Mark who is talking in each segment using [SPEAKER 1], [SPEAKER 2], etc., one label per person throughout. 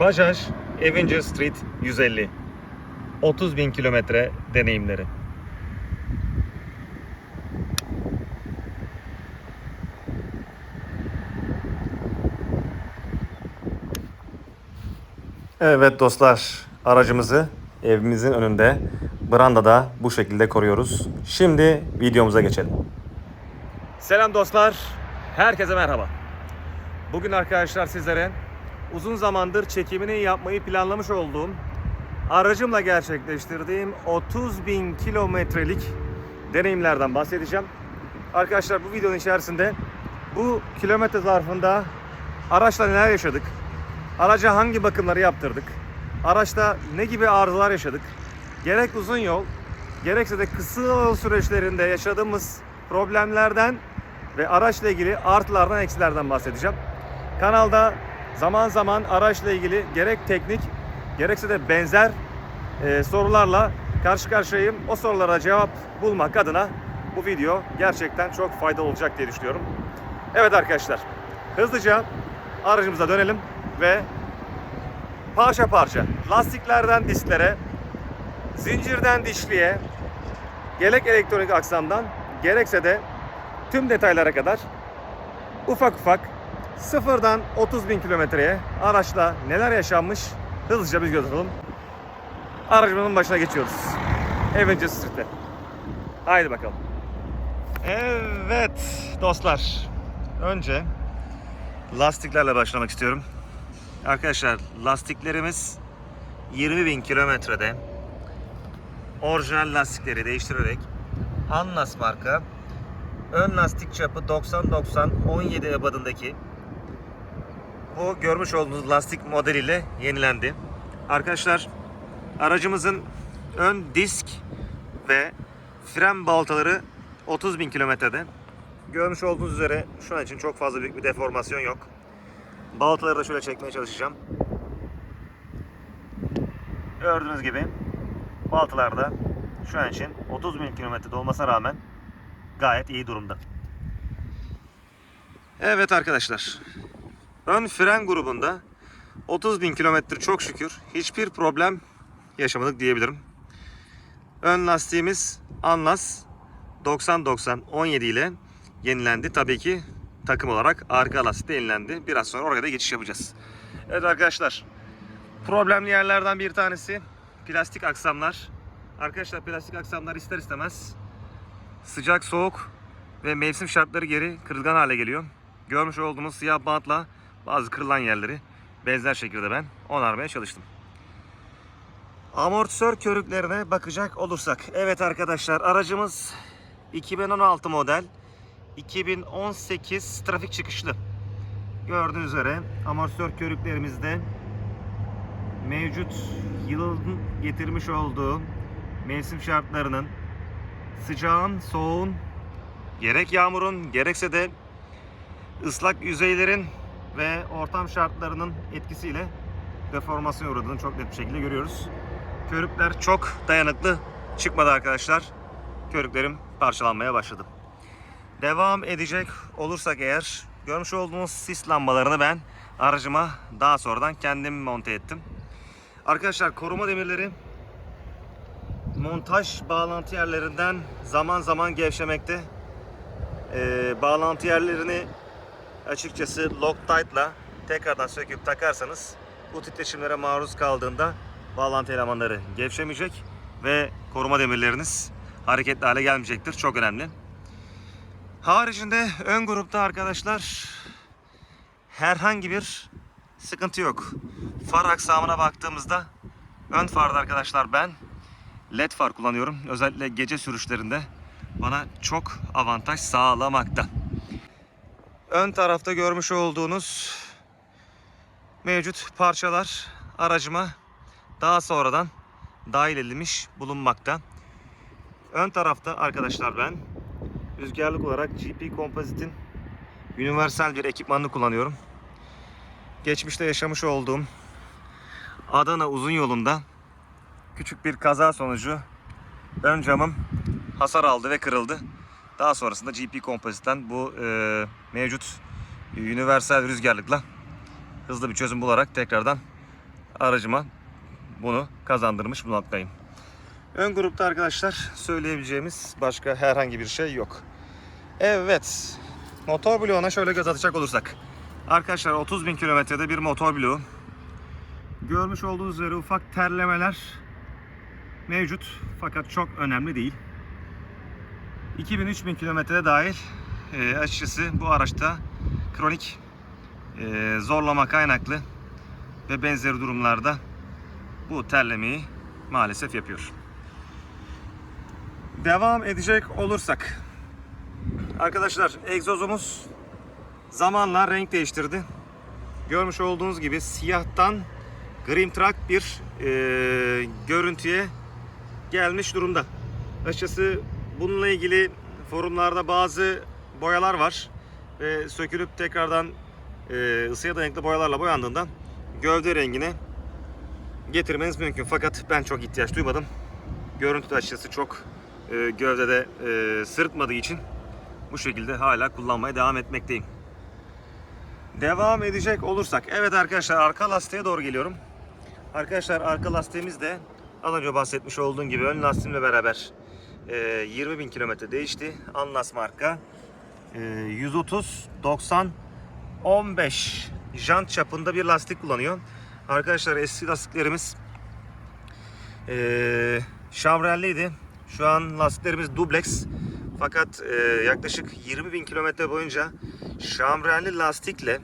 [SPEAKER 1] Bajaj Avenger Street 150. 30 bin kilometre deneyimleri. Evet dostlar, aracımızı evimizin önünde brandada bu şekilde koruyoruz. Şimdi videomuza geçelim. Selam dostlar, herkese merhaba. Bugün arkadaşlar sizlere uzun zamandır çekimini yapmayı planlamış olduğum aracımla gerçekleştirdiğim 30 bin kilometrelik deneyimlerden bahsedeceğim. Arkadaşlar bu videonun içerisinde bu kilometre zarfında araçla neler yaşadık, araca hangi bakımları yaptırdık, araçta ne gibi arızalar yaşadık, gerek uzun yol, gerekse de kısa yol süreçlerinde yaşadığımız problemlerden ve araçla ilgili artılardan eksilerden bahsedeceğim. Kanalda zaman zaman araçla ilgili gerek teknik gerekse de benzer e, sorularla karşı karşıyayım. O sorulara cevap bulmak adına bu video gerçekten çok faydalı olacak diye düşünüyorum. Evet arkadaşlar hızlıca aracımıza dönelim ve parça parça lastiklerden disklere, zincirden dişliye, gerek elektronik aksamdan gerekse de tüm detaylara kadar ufak ufak sıfırdan 30 bin kilometreye araçla neler yaşanmış hızlıca bir göz atalım. Aracımızın başına geçiyoruz. Avenger Street'te. Haydi bakalım. Evet dostlar. Önce lastiklerle başlamak istiyorum. Arkadaşlar lastiklerimiz 20 bin kilometrede orijinal lastikleri değiştirerek Hannas marka ön lastik çapı 90-90 17 ebadındaki bu görmüş olduğunuz lastik modeliyle yenilendi. Arkadaşlar aracımızın ön disk ve fren baltaları 30 bin kilometrede. Görmüş olduğunuz üzere şu an için çok fazla büyük bir deformasyon yok. Baltaları da şöyle çekmeye çalışacağım. Gördüğünüz gibi baltalar da şu an için 30 bin kilometrede olmasına rağmen gayet iyi durumda. Evet arkadaşlar. Ön fren grubunda 30 bin kilometre çok şükür hiçbir problem yaşamadık diyebilirim. Ön lastiğimiz Anlas 90-90-17 ile yenilendi. Tabii ki takım olarak arka lastik de yenilendi. Biraz sonra oraya da geçiş yapacağız. Evet arkadaşlar. Problemli yerlerden bir tanesi plastik aksamlar. Arkadaşlar plastik aksamlar ister istemez sıcak, soğuk ve mevsim şartları geri kırılgan hale geliyor. Görmüş olduğunuz siyah bantla bazı kırılan yerleri benzer şekilde ben onarmaya çalıştım. Amortisör körüklerine bakacak olursak. Evet arkadaşlar aracımız 2016 model 2018 trafik çıkışlı. Gördüğünüz üzere amortisör körüklerimizde mevcut yılın getirmiş olduğu mevsim şartlarının sıcağın, soğuğun, gerek yağmurun gerekse de ıslak yüzeylerin ve ortam şartlarının etkisiyle deformasyon uğradığını çok net bir şekilde görüyoruz. Körükler çok dayanıklı çıkmadı arkadaşlar. Körüklerim parçalanmaya başladı. Devam edecek olursak eğer görmüş olduğunuz sis lambalarını ben aracıma daha sonradan kendim monte ettim. Arkadaşlar koruma demirleri montaj bağlantı yerlerinden zaman zaman gevşemekte. Ee, bağlantı yerlerini açıkçası Loctite'la tekrardan söküp takarsanız bu titreşimlere maruz kaldığında bağlantı elemanları gevşemeyecek ve koruma demirleriniz hareketli hale gelmeyecektir. Çok önemli. Haricinde ön grupta arkadaşlar herhangi bir sıkıntı yok. Far aksamına baktığımızda ön farda arkadaşlar ben led far kullanıyorum. Özellikle gece sürüşlerinde bana çok avantaj sağlamakta. Ön tarafta görmüş olduğunuz mevcut parçalar aracıma daha sonradan dahil edilmiş bulunmakta. Ön tarafta arkadaşlar ben rüzgarlık olarak GP Composite'in universal bir ekipmanını kullanıyorum. Geçmişte yaşamış olduğum Adana uzun yolunda küçük bir kaza sonucu ön camım hasar aldı ve kırıldı. Daha sonrasında GP Composite'den bu e, mevcut universal rüzgarlıkla hızlı bir çözüm bularak tekrardan aracıma bunu kazandırmış bulunmaktayım. Ön grupta arkadaşlar söyleyebileceğimiz başka herhangi bir şey yok. Evet. Motor bloğuna şöyle göz atacak olursak. Arkadaşlar 30 bin kilometrede bir motor bloğu. Görmüş olduğunuz üzere ufak terlemeler mevcut. Fakat çok önemli değil. 2000-3000 kilometrede dahil e, açıkçası bu araçta kronik e, zorlama kaynaklı ve benzeri durumlarda bu terlemeyi maalesef yapıyor. Devam edecek olursak arkadaşlar egzozumuz zamanla renk değiştirdi. Görmüş olduğunuz gibi siyahtan grimtrak bir e, görüntüye gelmiş durumda. Açıkçası bununla ilgili forumlarda bazı boyalar var ve sökülüp tekrardan e, ısıya dayanıklı boyalarla boyandığından gövde rengine getirmeniz mümkün. Fakat ben çok ihtiyaç duymadım. Görüntü de açıkçası çok e, gövdede e, sırıtmadığı için bu şekilde hala kullanmaya devam etmekteyim. Devam edecek olursak. Evet arkadaşlar arka lastiğe doğru geliyorum. Arkadaşlar arka lastiğimiz de az önce bahsetmiş olduğum gibi ön lastiğimle beraber e, 20 bin kilometre değişti. Anlas marka. E, 130 90 15 jant çapında bir lastik kullanıyor. Arkadaşlar eski lastiklerimiz e, Chavrel'liydi. Şu an lastiklerimiz dublex. Fakat e, yaklaşık 20 bin kilometre boyunca şamrelli lastikle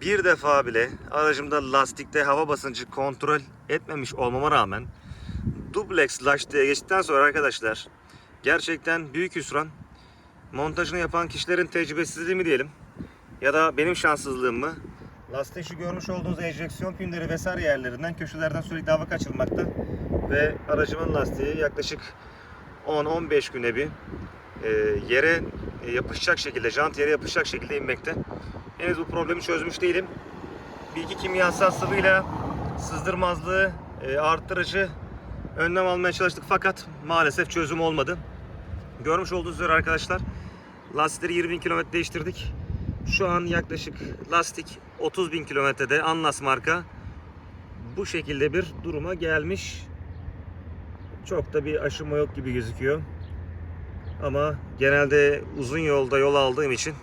[SPEAKER 1] bir defa bile aracımda lastikte hava basıncı kontrol etmemiş olmama rağmen dublex lastiğe geçtikten sonra arkadaşlar gerçekten büyük hüsran. Montajını yapan kişilerin tecrübesizliği mi diyelim ya da benim şanssızlığım mı? Lastiğin şu görmüş olduğunuz enjeksiyon pinleri vesaire yerlerinden köşelerden sürekli hava kaçırmakta ve aracımın lastiği yaklaşık 10-15 güne bir e, yere yapışacak şekilde, jant yere yapışacak şekilde inmekte. Henüz bu problemi çözmüş değilim. Bir iki kimyasal sıvıyla sızdırmazlığı e, arttırıcı önlem almaya çalıştık fakat maalesef çözüm olmadı. Görmüş olduğunuz üzere arkadaşlar lastikleri 20 bin kilometre değiştirdik. Şu an yaklaşık lastik 30 bin kilometrede Anlas marka bu şekilde bir duruma gelmiş. Çok da bir aşınma yok gibi gözüküyor. Ama genelde uzun yolda yol aldığım için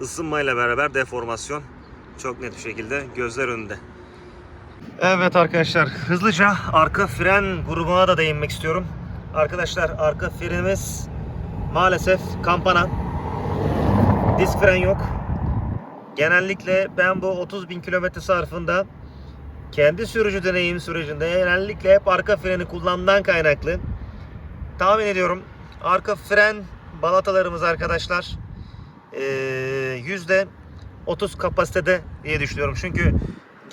[SPEAKER 1] ısınmayla beraber deformasyon çok net bir şekilde gözler önünde. Evet arkadaşlar hızlıca arka fren grubuna da değinmek istiyorum. Arkadaşlar arka frenimiz maalesef kampana. Disk fren yok. Genellikle ben bu 30 bin kilometre sarfında kendi sürücü deneyim sürecinde genellikle hep arka freni kullanımdan kaynaklı tahmin ediyorum arka fren balatalarımız arkadaşlar yüzde 30 kapasitede diye düşünüyorum. Çünkü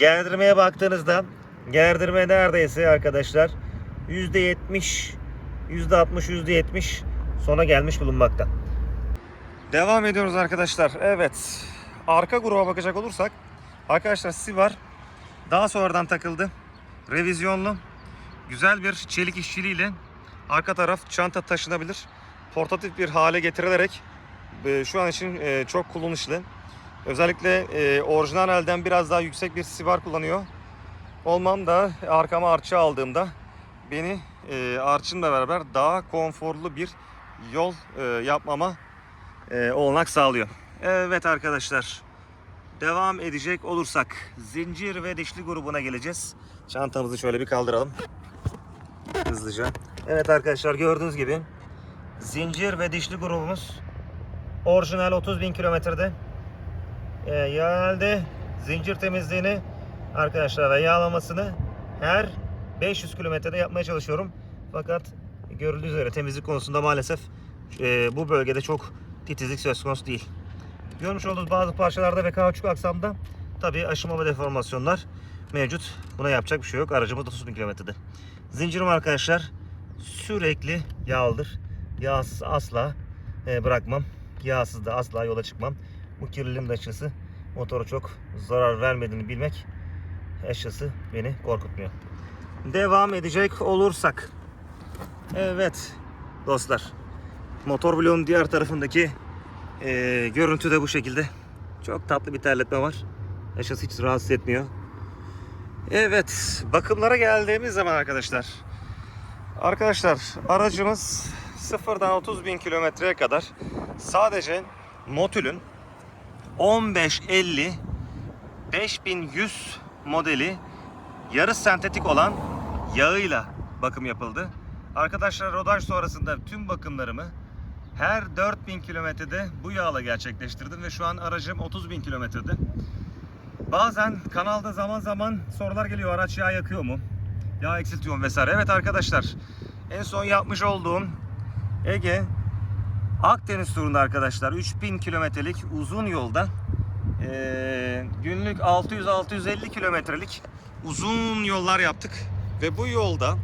[SPEAKER 1] gerdirmeye baktığınızda gerdirme neredeyse arkadaşlar yüzde 70 yüzde 60 yüzde 70 sona gelmiş bulunmakta. Devam ediyoruz arkadaşlar. Evet. Arka gruba bakacak olursak arkadaşlar Sivar daha sonradan takıldı. Revizyonlu. Güzel bir çelik işçiliğiyle arka taraf çanta taşınabilir. Portatif bir hale getirilerek e, şu an için e, çok kullanışlı. Özellikle e, orijinal elden biraz daha yüksek bir sivar kullanıyor. Olmam da arkama arça aldığımda beni e, arçınla beraber daha konforlu bir yol e, yapmama e, olanak sağlıyor. Evet arkadaşlar. Devam edecek olursak zincir ve dişli grubuna geleceğiz. Çantamızı şöyle bir kaldıralım. Hızlıca. Evet arkadaşlar gördüğünüz gibi zincir ve dişli grubumuz orijinal 30 bin kilometrede. Ee, genelde zincir temizliğini arkadaşlar ve yağlamasını her 500 kilometrede yapmaya çalışıyorum. Fakat görüldüğü üzere temizlik konusunda maalesef e, bu bölgede çok titizlik söz konusu değil. Görmüş olduğunuz bazı parçalarda ve kauçuk aksamda tabii aşınma ve deformasyonlar mevcut. Buna yapacak bir şey yok. Aracımız 30 bin kilometrede. Zincirim arkadaşlar sürekli yağlıdır. Yağsız asla e, bırakmam. Yağsız da asla yola çıkmam. Bu kirliliğin de açıkçası motora çok zarar vermediğini bilmek açıkçası beni korkutmuyor. Devam edecek olursak. Evet dostlar. Motor bloğun diğer tarafındaki e, görüntü de bu şekilde. Çok tatlı bir terletme var. Açıkçası hiç rahatsız etmiyor. Evet, bakımlara geldiğimiz zaman arkadaşlar. Arkadaşlar aracımız sıfırdan 30 bin kilometreye kadar sadece Motül'ün 1550 5100 modeli yarı sentetik olan yağıyla bakım yapıldı. Arkadaşlar rodaj sonrasında tüm bakımlarımı her 4000 kilometrede bu yağla gerçekleştirdim ve şu an aracım 30 bin kilometrede. Bazen kanalda zaman zaman sorular geliyor araç yağ yakıyor mu? Yağ eksiltiyor mu vesaire. Evet arkadaşlar en son yapmış olduğum Ege Akdeniz turunda arkadaşlar 3000 kilometrelik uzun yolda günlük 600-650 kilometrelik uzun yollar yaptık. Ve bu yolda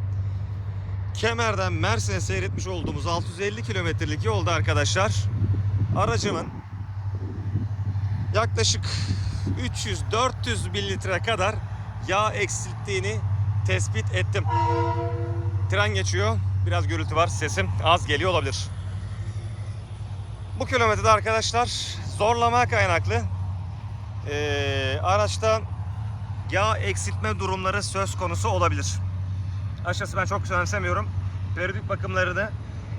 [SPEAKER 1] Kemer'den Mersin'e seyretmiş olduğumuz 650 kilometrelik yolda arkadaşlar aracımın yaklaşık 300-400 mililitre kadar yağ eksilttiğini tespit ettim. Tren geçiyor. Biraz gürültü var. Sesim az geliyor olabilir. Bu kilometrede arkadaşlar zorlama kaynaklı eee, araçta yağ eksiltme durumları söz konusu olabilir. Açıkçası ben çok önemsemiyorum. Periyodik bakımlarını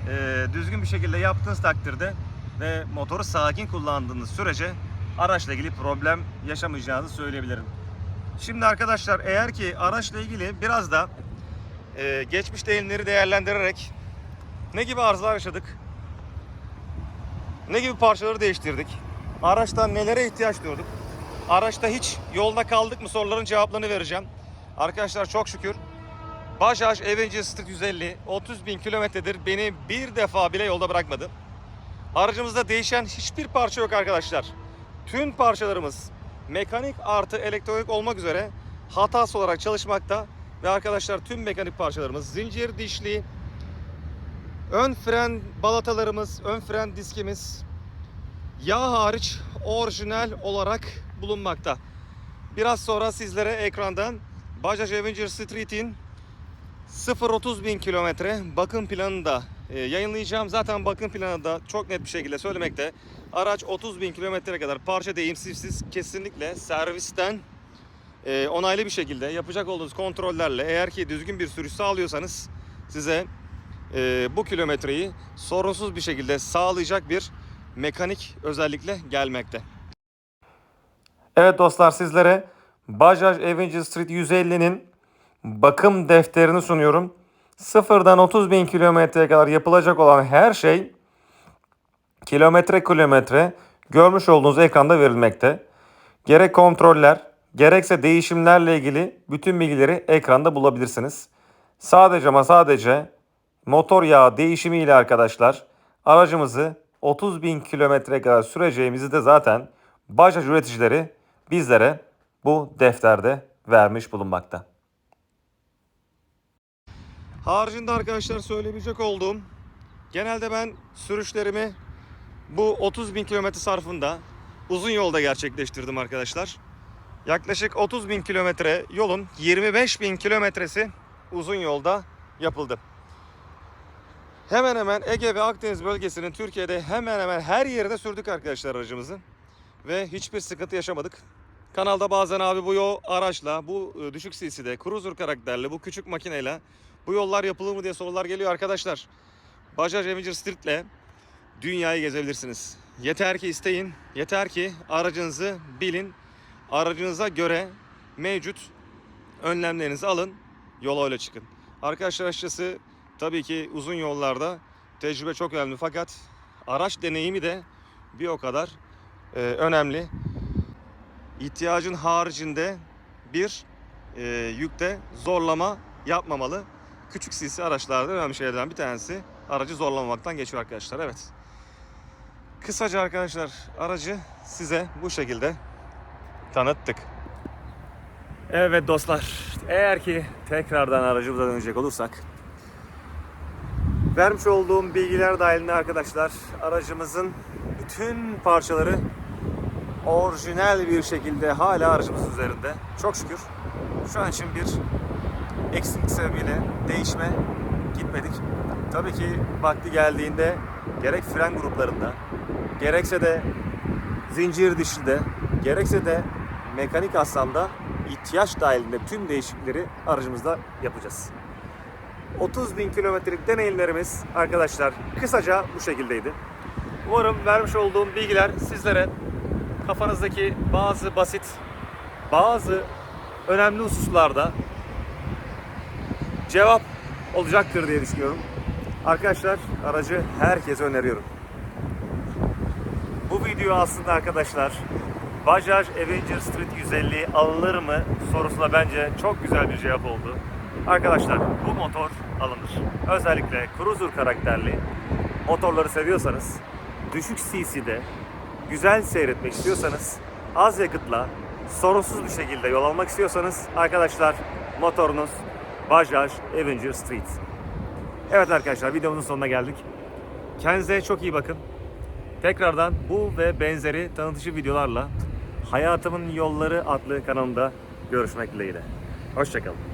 [SPEAKER 1] eee, düzgün bir şekilde yaptığınız takdirde ve motoru sakin kullandığınız sürece araçla ilgili problem yaşamayacağınızı söyleyebilirim. Şimdi arkadaşlar eğer ki araçla ilgili biraz da eee geçmiş deneyimleri değerlendirerek ne gibi arızalar yaşadık? Ne gibi parçaları değiştirdik? Araçta nelere ihtiyaç duyuyorduk? Araçta hiç yolda kaldık mı soruların cevaplarını vereceğim. Arkadaşlar çok şükür Bajaj Avenger Street 150 30 bin kilometredir beni bir defa bile yolda bırakmadı. Aracımızda değişen hiçbir parça yok arkadaşlar. Tüm parçalarımız mekanik artı elektronik olmak üzere hatasız olarak çalışmakta. Ve arkadaşlar tüm mekanik parçalarımız zincir dişli, ön fren balatalarımız, ön fren diskimiz yağ hariç orijinal olarak bulunmakta. Biraz sonra sizlere ekrandan Bajaj Avenger Street'in 0-30 bin kilometre bakım planını da e, yayınlayacağım. Zaten bakım planı da çok net bir şekilde söylemekte. Araç 30 bin kilometreye kadar parça değimsizsiz kesinlikle servisten e, onaylı bir şekilde yapacak olduğunuz kontrollerle eğer ki düzgün bir sürüş sağlıyorsanız size e, bu kilometreyi sorunsuz bir şekilde sağlayacak bir mekanik özellikle gelmekte. Evet dostlar sizlere Bajaj Avenger Street 150'nin bakım defterini sunuyorum. Sıfırdan 30 bin kilometreye kadar yapılacak olan her şey kilometre kilometre görmüş olduğunuz ekranda verilmekte. Gerek kontroller, gerekse değişimlerle ilgili bütün bilgileri ekranda bulabilirsiniz. Sadece ama sadece motor yağı değişimiyle arkadaşlar aracımızı 30 bin kilometre kadar süreceğimizi de zaten Bajaj üreticileri bizlere bu defterde vermiş bulunmakta. Haricinde arkadaşlar söyleyebilecek olduğum genelde ben sürüşlerimi bu 30 bin kilometre sarfında uzun yolda gerçekleştirdim arkadaşlar. Yaklaşık 30 bin kilometre yolun 25 bin kilometresi uzun yolda yapıldı. Hemen hemen Ege ve Akdeniz bölgesinin Türkiye'de hemen hemen her yerine sürdük arkadaşlar aracımızı. Ve hiçbir sıkıntı yaşamadık. Kanalda bazen abi bu yol araçla, bu e, düşük CC'de, cruiser karakterli, bu küçük makineyle bu yollar yapılır mı diye sorular geliyor arkadaşlar. Bajaj Avenger Street'le dünyayı gezebilirsiniz. Yeter ki isteyin, yeter ki aracınızı bilin, aracınıza göre mevcut önlemlerinizi alın, yola öyle çıkın. Arkadaşlar açıkçası tabii ki uzun yollarda tecrübe çok önemli fakat araç deneyimi de bir o kadar e, önemli. İhtiyacın haricinde bir e, yükte zorlama yapmamalı. Küçük CC araçlarda önemli şeylerden bir tanesi aracı zorlamamaktan geçiyor arkadaşlar. Evet. Kısaca arkadaşlar aracı size bu şekilde tanıttık. Evet dostlar, eğer ki tekrardan aracımıza dönecek olursak vermiş olduğum bilgiler dahilinde arkadaşlar aracımızın bütün parçaları orijinal bir şekilde hala aracımız üzerinde. Çok şükür şu an için bir eksiklik sebebiyle değişme gitmedik. Tabii ki vakti geldiğinde gerek fren gruplarında gerekse de zincir dişlide gerekse de mekanik aslamda ihtiyaç dahilinde tüm değişiklikleri aracımızda yapacağız. 30 bin kilometrelik deneyimlerimiz arkadaşlar kısaca bu şekildeydi. Umarım vermiş olduğum bilgiler sizlere kafanızdaki bazı basit, bazı önemli hususlarda cevap olacaktır diye düşünüyorum. Arkadaşlar aracı herkese öneriyorum. Bu video aslında arkadaşlar Bajaj Avenger Street 150 alınır mı sorusuna bence çok güzel bir cevap oldu. Arkadaşlar bu motor alınır. Özellikle cruiser karakterli motorları seviyorsanız, düşük cc'de güzel seyretmek istiyorsanız, az yakıtla sorunsuz bir şekilde yol almak istiyorsanız arkadaşlar motorunuz Bajaj Avenger Street. Evet arkadaşlar videomuzun sonuna geldik. Kendinize çok iyi bakın. Tekrardan bu ve benzeri tanıtıcı videolarla Hayatımın Yolları adlı kanalımda görüşmek dileğiyle. Hoşçakalın.